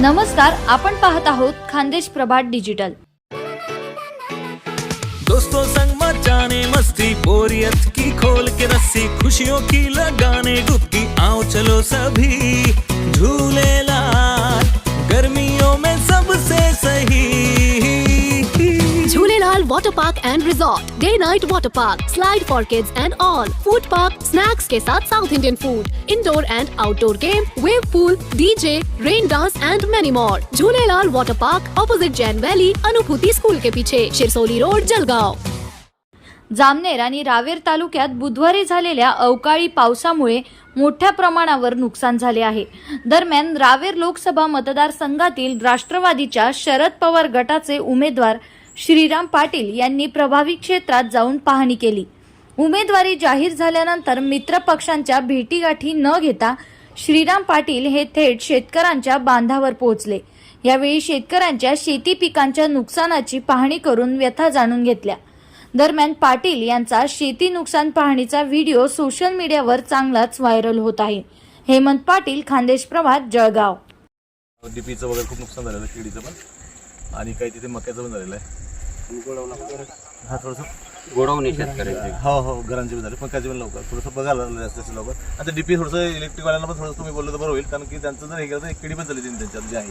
नमस्कार आपण पाहत आहोत खानदेश प्रभात डिजिटल. दोस्तों संग मचाने मस्ती बोरियत की खोल के रस्सी खुशियों की लगाने डुबकी आओ चलो सभी झूले Jhulelal Water Park and Resort, Day Night Water Park, Slide for Kids and all, Food Park, Snacks के साथ South Indian food, Indoor and Outdoor game, Wave Pool, DJ, Rain Dance and many more. Jhulelal Water Park, opposite Jain Valley, Anubhuti school के पीछे, Shirsoli road, Jalgaon. Jamner आणि रावेर तालुक्यात बुधवारी झालेल्या अवकाळी पावसामुळे मोठ्या प्रमाणावर नुकसान झाले आहे दरम्यान रावेर लोकसभा मतदारसंघातील राष्ट्रवादीच्या शरद पवार गटाचे उमेदवार श्रीराम पाटील यांनी प्रभावित क्षेत्रात जाऊन पाहणी केली. उमेदवारी जाहीर झाल्यानंतर मित्र पक्षांच्या भेटीगाठी न घेता श्रीराम पाटील हे थेट शेतकऱ्यांच्या बांधावर पोहोचले. यावेळी शेतकऱ्यांच्या शेती पिकांच्या नुकसानाची पाहणी करून व्यथा जाणून घेतल्या. दरम्यान पाटील यांचा शेती नुकसान पाहणीचा व्हिडिओ सोशल मीडियावर चांगलाच व्हायरल होत आहे. हेमंत पाटील खानदेश प्रभात जळगाव. डीपीचं वगैरे खूप नुकसान झालेलं केळीचं पण. आणि काही तिथे मक्याचं पण झालेलं आहे. हा थोडंसं. गोडवून शेतकऱ्याचे हो हो घरांचे पण झाले. पंखाचे पण लवकर. थोडंसं बघायला लागलं जास्त जास्त लवकर. आता डीपी थोडंसं इलेक्ट्रिकवाल्यांना पण थोडंसं तुम्ही बोललं तर बरं होईल. कारण की त्यांचं जर हे केलं तर एक केळी पण झाली त्यांनी त्यांच्यात जे आहे.